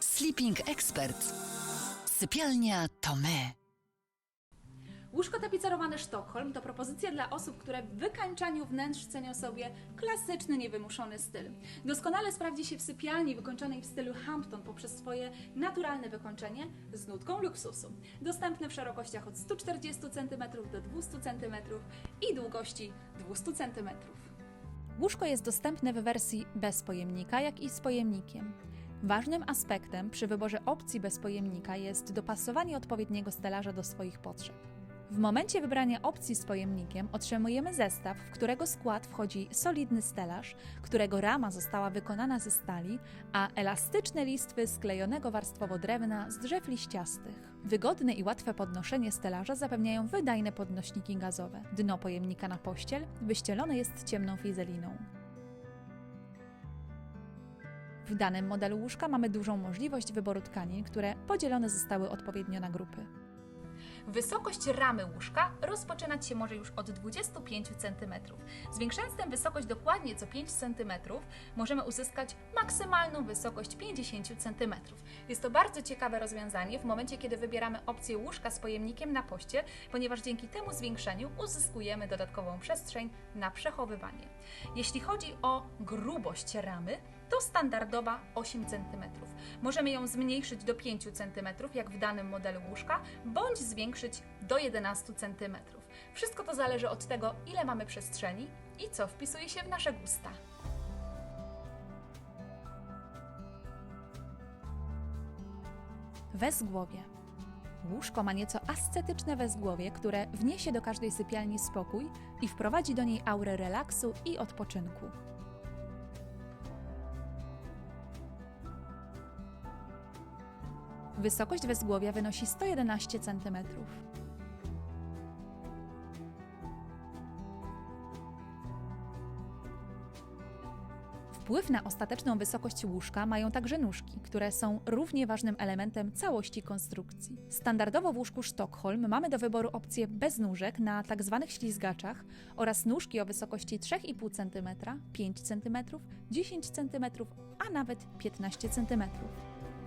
Sleeping Expert. Sypialnia to my. Łóżko tapicerowane Sztokholm to propozycja dla osób, które w wykańczaniu wnętrz cenią sobie klasyczny, niewymuszony styl. Doskonale sprawdzi się w sypialni wykończonej w stylu Hampton poprzez swoje naturalne wykończenie z nutką luksusu. Dostępne w szerokościach od 140 cm do 200 cm i długości 200 cm. Łóżko jest dostępne w wersji bez pojemnika, jak i z pojemnikiem. Ważnym aspektem przy wyborze opcji bez pojemnika jest dopasowanie odpowiedniego stelaża do swoich potrzeb. W momencie wybrania opcji z pojemnikiem otrzymujemy zestaw, w którego skład wchodzi solidny stelaż, którego rama została wykonana ze stali, a elastyczne listwy sklejonego warstwowo drewna z drzew liściastych. Wygodne i łatwe podnoszenie stelaża zapewniają wydajne podnośniki gazowe. Dno pojemnika na pościel wyścielone jest ciemną fizeliną. W danym modelu łóżka mamy dużą możliwość wyboru tkanin, które podzielone zostały odpowiednio na grupy. Wysokość ramy łóżka rozpoczynać się może już od 25 cm. Zwiększając tę wysokość dokładnie co 5 cm, możemy uzyskać maksymalną wysokość 50 cm. Jest to bardzo ciekawe rozwiązanie w momencie, kiedy wybieramy opcję łóżka z pojemnikiem na poście, ponieważ dzięki temu zwiększeniu uzyskujemy dodatkową przestrzeń na przechowywanie. Jeśli chodzi o grubość ramy, to standardowa 8 cm. Możemy ją zmniejszyć do 5 cm, jak w danym modelu łóżka, bądź zwiększyć do 11 cm. Wszystko to zależy od tego, ile mamy przestrzeni i co wpisuje się w nasze gusta. Wezgłowie. Łóżko ma nieco ascetyczne wezgłowie, które wniesie do każdej sypialni spokój i wprowadzi do niej aurę relaksu i odpoczynku. Wysokość wezgłowia wynosi 111 cm. Wpływ na ostateczną wysokość łóżka mają także nóżki, które są równie ważnym elementem całości konstrukcji. Standardowo w łóżku Sztokholm mamy do wyboru opcję bez nóżek na tzw. ślizgaczach oraz nóżki o wysokości 3,5 cm, 5 cm, 10 cm, a nawet 15 cm.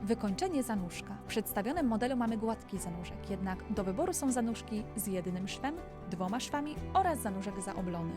Wykończenie zanóżka. W przedstawionym modelu mamy gładki zanóżek, jednak do wyboru są zanóżki z jednym szwem, dwoma szwami oraz zanóżek zaoblony.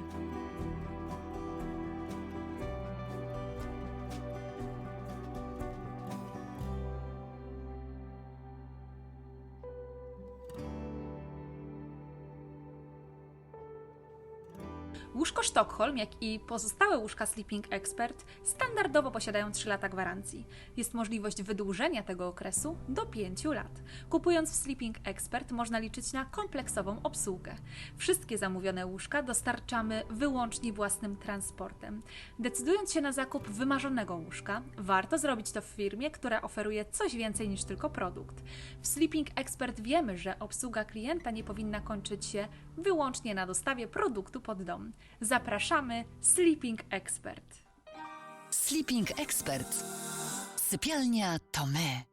Łóżko Sztokholm, jak i pozostałe łóżka Sleeping Expert standardowo posiadają 3 lata gwarancji. Jest możliwość wydłużenia tego okresu do 5 lat. Kupując w Sleeping Expert można liczyć na kompleksową obsługę. Wszystkie zamówione łóżka dostarczamy wyłącznie własnym transportem. Decydując się na zakup wymarzonego łóżka, warto zrobić to w firmie, która oferuje coś więcej niż tylko produkt. W Sleeping Expert wiemy, że obsługa klienta nie powinna kończyć się wyłącznie na dostawie produktu pod dom. Zapraszamy Sleeping Expert. Sleeping Expert. Sypialnia to my.